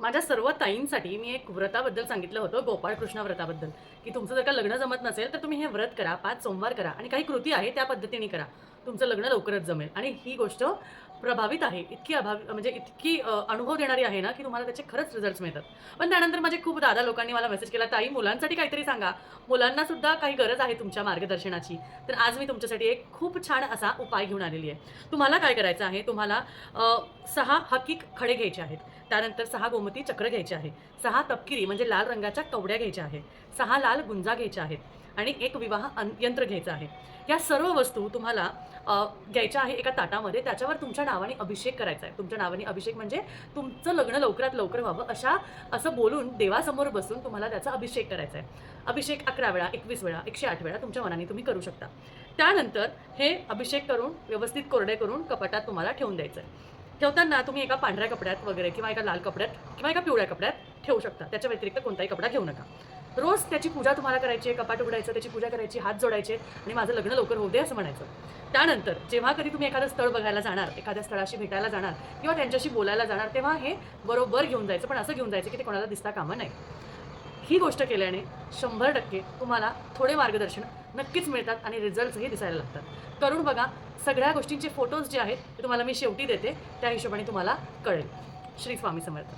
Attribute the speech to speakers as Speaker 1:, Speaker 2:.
Speaker 1: माझ्या सर्व ताईंसाठी मी एक व्रताबद्दल सांगितलं होतं गोपाळकृष्ण व्रताबद्दल. की तुमचं जर का लग्न जमत नसेल तर तुम्ही हे व्रत करा पाच सोमवार करा. आणि काही कृती आहे त्या पद्धतीने करा. तुमचं लग्न लवकरच जमेल. आणि ही गोष्ट प्रभावित आहे. इतकी अभावी म्हणजे इतकी अनुभव देणारी आहे ना की तुम्हाला त्याचे खरंच रिझल्ट्स मिळतात. पण त्यानंतर माझे खूप दादा लोकांनी मला मेसेज केला ताई मुलांसाठी काहीतरी सांगा. मुलांना सुद्धा काही गरज आहे तुमच्या मार्गदर्शनाची. तर आज मी तुमच्यासाठी एक खूप छान असा उपाय घेऊन आलेली आहे. तुम्हाला काय करायचं आहे? तुम्हाला सहा हकीक खडे घ्यायचे आहेत. त्यानंतर सहा गोमती चक्र घ्यायचे आहे. सहा तपकिरी म्हणजे लाल रंगाच्या कवड्या घ्यायच्या आहेत. सहा लाल गुंजा घ्यायच्या आहेत. आणि एक विवाह अन- यंत्र घ्यायचं आहे. या सर्व वस्तू तुम्हाला घ्यायच्या आहे एका ताटामध्ये. त्याच्यावर तुमच्या नावाने अभिषेक करायचा आहे. तुमच्या नावाने अभिषेक म्हणजे तुमचं लग्न लवकरात लवकर व्हावं अशा असं बोलून देवासमोर बसून तुम्हाला त्याचा अभिषेक करायचा आहे. अभिषेक अकरा वेळा एकवीस वेळा एकशे आठ वेळा तुमच्या मनाने तुम्ही करू शकता. त्यानंतर हे अभिषेक करून व्यवस्थित कोरडे करून कपाटात तुम्हाला ठेवून द्यायचं आहे. ठेवताना तुम्ही एका पांढऱ्या कपड्यात वगैरे किंवा एका लाल कपड्यात किंवा एका पिवळ्या कपड्यात ठेवू शकता. त्याच्या व्यतिरिक्त कोणताही कपडा घेऊ नका. रोज त्याची पूजा तुम्हाला करायची आहे कपाट उघडायचं त्याची पूजा करायची हात जोडायचे आणि माझं लग्न लवकर होऊ दे असं म्हणायचं. त्यानंतर जेव्हा कधी तुम्ही एखादं स्थळ बघायला जाणार एखाद्या स्थळाशी भेटायला जाणार किंवा त्यांच्याशी बोलायला जाणार तेव्हा हे बरोबर घेऊन जायचं पण असं घेऊन जायचं की ते कोणाला दिसता कामं नाही. ही गोष्ट केल्याने शंभर टक्के तुम्हाला थोडे मार्गदर्शन नक्कीच मिळतात आणि रिझल्ट्सही दिसायला लागतात. करून बघा सगळ्या गोष्टींचे फोटोज जे आहेत ते तुम्हाला मी शेवटी देते त्या हिशोबाने तुम्हाला कळेल. श्री स्वामी समर्थ.